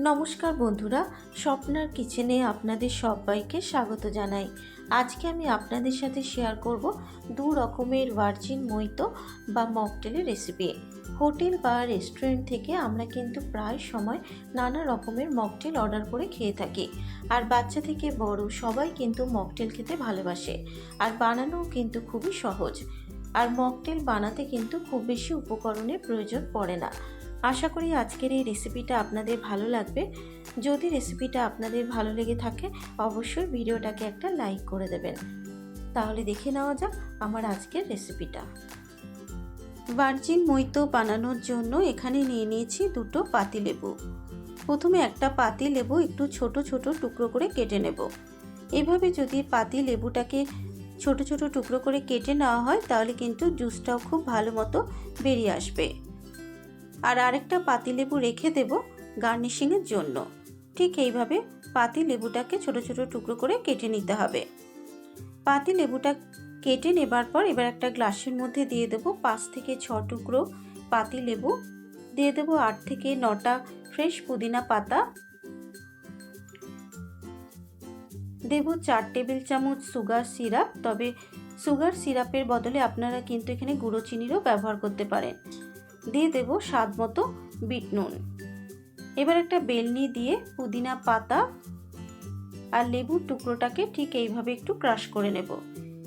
নমস্কার বন্ধুরা, স্বপ্নার কিচেনে আপনাদের সবাইকে স্বাগত জানাই। আজকে আমি আপনাদের সাথে শেয়ার করব দু রকমের ভার্জিন মইতো বা মকটেলের রেসিপি হোটেল বা রেস্টুরেন্ট থেকে আমরা কিন্তু প্রায় সময় নানা রকমের মকটেল অর্ডার করে খেয়ে থাকি। আর বাচ্চা থেকে বড় সবাই কিন্তু মকটেল খেতে ভালোবাসে। আর বানানোও কিন্তু খুবই সহজ। আর মকটেল বানাতে কিন্তু খুব বেশি উপকরণের প্রয়োজন পড়ে না। আশা করি আজকের এই রেসিপিটা আপনাদের ভালো লাগবে। যদি রেসিপিটা আপনাদের ভালো লেগে থাকে, অবশ্যই ভিডিওটাকে একটা লাইক করে দেবেন। তাহলে দেখে নেওয়া যাক আমার আজকের রেসিপিটা ভার্জিন মৈতো বানানোর জন্য এখানে নিয়ে নিয়েছি দুটো পাতিলেবু প্রথমে একটা পাতি লেবু একটু ছোট ছোট টুকরো করে কেটে নেব। এভাবে যদি পাতি লেবুটাকে ছোট ছোট টুকরো করে কেটে নেওয়া হয়, তাহলে কিন্তু জুসটাও খুব ভালো মতো বেরিয়ে আসবে। আর আরেকটা পাতিলেবু রেখে দেব গার্নিশিংয়ের জন্য। ঠিক এইভাবে পাতি লেবুটাকে ছোট ছোট টুকরো করে কেটে নিতে হবে। পাতি লেবুটা কেটে নেবার পর এবার একটা গ্লাসের মধ্যে দিয়ে দেবো পাঁচ থেকে ছ টুকরো পাতি লেবু। দিয়ে দেবো আট থেকে নটা ফ্রেশ পুদিনা পাতা। দেব চার টেবিল চামচ সুগার সিরাপ, তবে সুগার সিরাপের বদলে আপনারা কিন্তু এখানে গুঁড়ো চিনিরও ব্যবহার করতে পারেন। দিয়ে দেব স্বাদ মতো বিট নুন। এবার একটা বেলনি দিয়ে পুদিনা পাতা আর লেবুর টুকরোটাকে ঠিক এইভাবে একটু ক্রাশ করে নেব।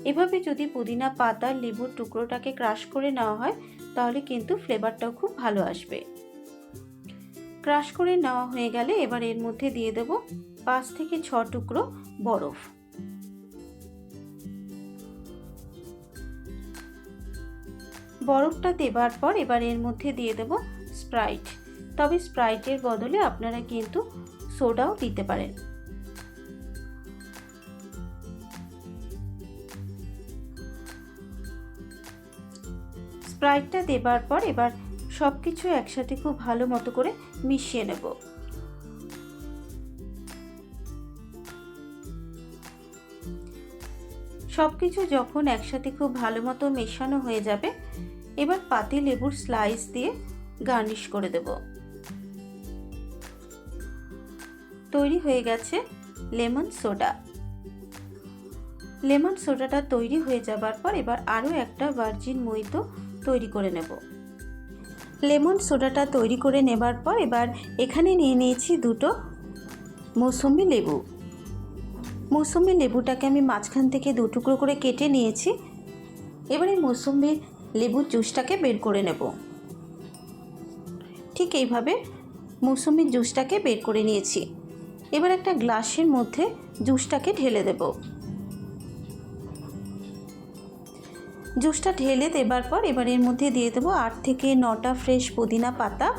এভাবে যদি পুদিনা পাতা লেবুর টুকরোটাকে ক্রাশ করে নেওয়া হয়, তাহলে কিন্তু ফ্লেভারটাও খুব ভালো আসবে। ক্রাশ করে নেওয়া হয়ে গেলে এবার এর মধ্যে দিয়ে দেব পাঁচ থেকে ছ টুকরো বরফ। বরফটা দেবার পর এবার এর মধ্যে দিয়ে দেব স্প্রাইট। তবে স্প্রাইটের বদলে আপনারা কিন্তু সোডাও দিতে পারেন। স্প্রাইটটা দেবার পর এবার সব কিছু একসাথে খুব ভালো মতো করে মিশিয়ে নেব। সব কিছু যখন একসাথে খুব ভালো মতো মেশানো হয়ে যাবে এবার পাতি লেবুর স্লাইস দিয়ে গার্নিশ করে দেব। তৈরি হয়ে গেছে লেমন সোডা। লেমন সোডাটা তৈরি হয়ে যাবার পর এবার আরও একটা ভার্জিন মইতো তৈরি করে নেব। লেমন সোডাটা তৈরি করে নেবার পর এবার এখানে নিয়ে নিয়েছি দুটো মৌসুমি লেবু। মৌসুমি লেবুটাকে আমি মাঝখান থেকে দু টুকরো করে কেটে নিয়েছি। এবারে মৌসুমি লেবুর জুসটাকে বের করে নেব। ঠিক এইভাবে মৌসুমির জুসটাকে বের করে নিয়েছি। এবার একটা গ্লাসের মধ্যে জুসটাকে ঢেলে দেব। জুসটা ঢেলে দেবার পর এবার এর মধ্যে দিয়ে দেবো আট থেকে নটা ফ্রেশ পুদিনা পাতা।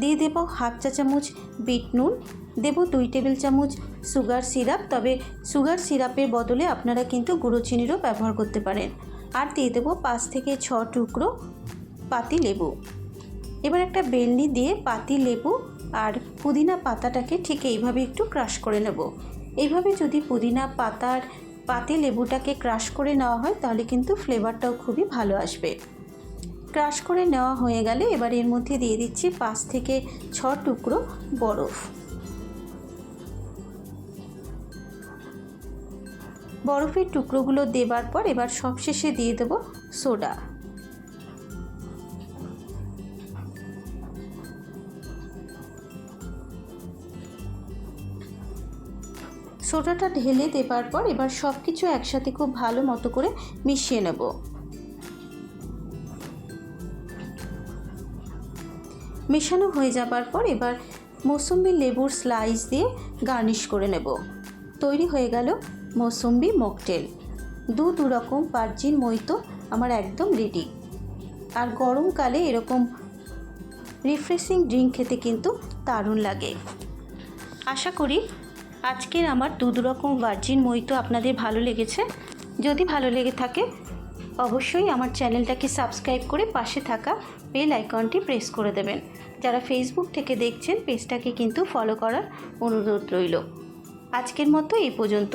দিয়ে দেবো হাফ চা চামচ বিট নুন। দেবো দুই টেবিল চামচ সুগার সিরাপ। তবে সুগার সিরাপের বদলে আপনারা কিন্তু গুঁড়ো চিনিরও ব্যবহার করতে পারেন। আর দিয়ে দেবো পাঁচ থেকে ছ টুকরো পাতি লেবু। এবার একটা বেলনি দিয়ে পাতি লেবু আর পুদিনা পাতাটাকে ঠিক এইভাবে একটু ক্রাশ করে নেব। এইভাবে যদি পুদিনা পাতার পাতি লেবুটাকে ক্রাশ করে নেওয়া হয়, তাহলে কিন্তু ফ্লেভারটাও খুবই ভালো আসবে। ক্রাশ করে নেওয়া হয়ে গেলে এবার এর মধ্যে দিয়ে দিচ্ছি পাঁচ থেকে ছ টুকরো বরফ। বরফের টুকরোগুলো দেবার পর এবার সবশেষে দিয়ে দেব সোডা। সোডাটা ঢেলে দেবার পর এবার সব কিছু একসাথে খুব ভালো মতো করে মিশিয়ে নেব। মেশানো হয়ে যাবার পর এবার মৌসুম্বি লেবুর স্লাইস দিয়ে গার্নিশ করে নেব। তৈরি হয়ে গেল মৌসুম্বি মকটেল। দু দু রকম পার্জিন মইতো আমার একদম রেডি আর গরমকালে এরকম রিফ্রেশিং ড্রিঙ্ক খেতে কিন্তু দারুণ লাগে। আশা করি আজকের আমার দু দু রকম ভার্জিন মইতো আপনাদের ভালো লেগেছে। যদি ভালো লেগে থাকে, অবশ্যই আমার চ্যানেলটাকে সাবস্ক্রাইব করে পাশে থাকা বেল আইকনটি প্রেস করে দেবেন। যারা ফেসবুক থেকে দেখছেন পেজটাকে কিন্তু ফলো করার অনুরোধ রইল। আজকের মতো এই পর্যন্ত।